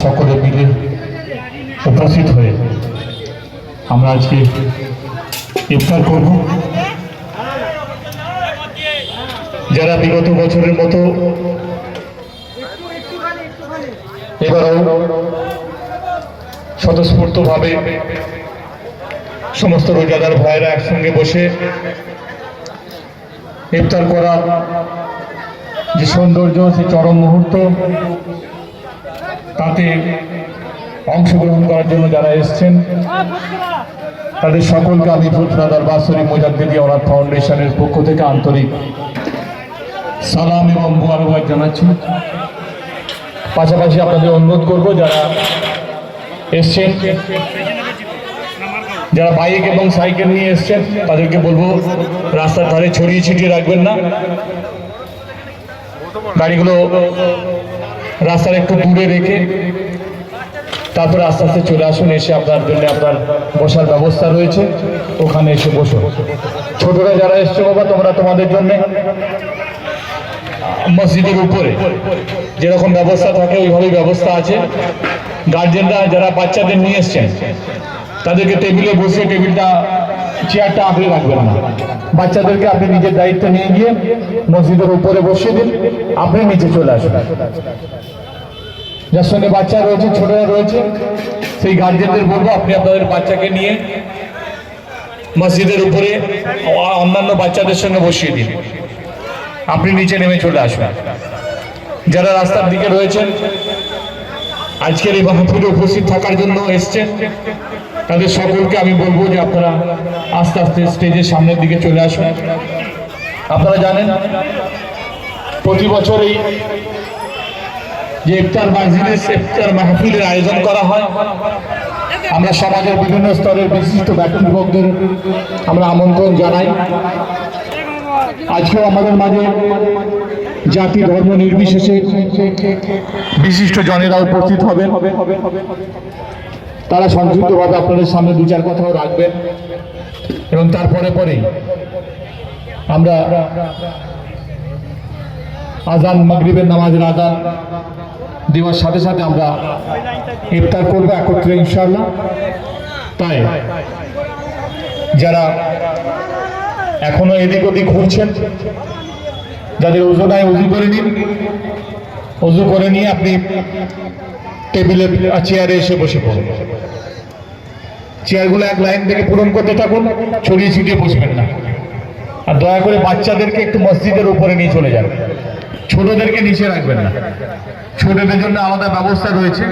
সকলে মিলে উপস্থিত হয়ে আমরা আজকে ইফতার করব। যারা বিগত বছরের মতো এবারও স্বতঃস্ফূর্তভাবে সমস্ত রোজাদার ভাইয়েরা একসঙ্গে বসে ইফতার করার যে সৌন্দর্য সেই চরম মুহূর্ত তাতে অংশগ্রহণ করার জন্য যারা এসছেন, তাদের সকলকে আমি ফুলফুলাদার বাসরি মোজাদ্দিদি অনাথ ফাউন্ডেশনের পক্ষ থেকে আন্তরিক সালাম এবং মুবারকবাদ জানাচ্ছি। পাশাপাশি আপনাদের অনুরোধ করব, যারা এসছেন, যারা বাইক এবং সাইকেল নিয়ে এসছেন, তাদেরকে বলব, রাস্তার ধারে ছড়িয়ে ছিটিয়ে রাখবেন না। গাড়িগুলো রাস্তার একটু দূরে রেখে তারপরে আস্তে আস্তে চলে আসুন, এসে আপনার জন্য আপনার বসার ব্যবস্থা রয়েছে। ওখানে এসে বসো। ছোটরা যারা এসছো বাবা, তোমরা তোমাদের জন্য মসজিদের উপরে যেরকম ব্যবস্থা থাকে, ওইভাবেই ব্যবস্থা আছে। গার্জেনরা যারা বাচ্চাদের নিয়ে এসছেন, তাদেরকে টেবিলে বসে টেবিলটা চেয়ারটা আঁকড়ে রাখবেন না। বাচ্চাদেরকে আপনি নিজের দায়িত্ব নিয়ে গিয়ে মসজিদের উপরে বসিয়ে দিন, আপনি নিচে চলে আসবেন। যার সঙ্গে বাচ্চা রয়েছে ছোটরা রয়েছে, সেই গার্জেনদের বলব, আপনি আপনাদের বাচ্চাকে নিয়ে মসজিদের উপরে অন্যান্য বাচ্চাদের সঙ্গে বসিয়ে দিন। আপনি নিচে নেমে চলে আসবেন। যারা রাস্তার দিকে রয়েছেন, আজকের এই মাহফিলে উপস্থিত থাকার জন্য এসছেন। তাদের সকলকে আমি বলব যে আপনারা আস্তে আস্তে স্টেজের সামনের দিকে চলে আসুন। আপনারা জানেন, প্রতি বছর এই যে ইফতার মাহফিলের ইফতার মাহফিলের আয়োজন করা হয়। আমরা সমাজের বিভিন্ন স্তরের বিশিষ্ট ব্যক্তিবর্গদের আমরা আমন্ত্রণ জানাই। আজকেও আমাদের মাঝে জাতি ধর্ম নির্বিশেষে বিশিষ্ট জনেরা উপস্থিত হবেন। তারা সংযুক্তভাবে আপনাদের সামনে দু চার কথাও রাখবেন। এবং তারপরে পরে আমরা আজান, মাগরিবের নামাজের আজান দেওয়ার সাথে সাথে আমরা ইফতার করব একত্রে ইনশাল্লাহ তাই যারা এখনও এদিক ওদিক ঘুরছেন, যাদের উজু নাই উজু করে নিন। উজু করে নিয়ে আপনি টেবিলে চেয়ারে এসে বসে পড়ুন চেয়ারগুলো এক লাইন থেকে পূরণ করতে থাকুন, ছড়িয়ে ছিটিয়ে বসবেন না। আর দয়া করে বাচ্চাদেরকে একটু মসজিদের উপরে নিয়ে চলে যান। ছোটদেরকে নিচে রাখবেন না। ছোটদের জন্য আলাদা ব্যবস্থা রয়েছে।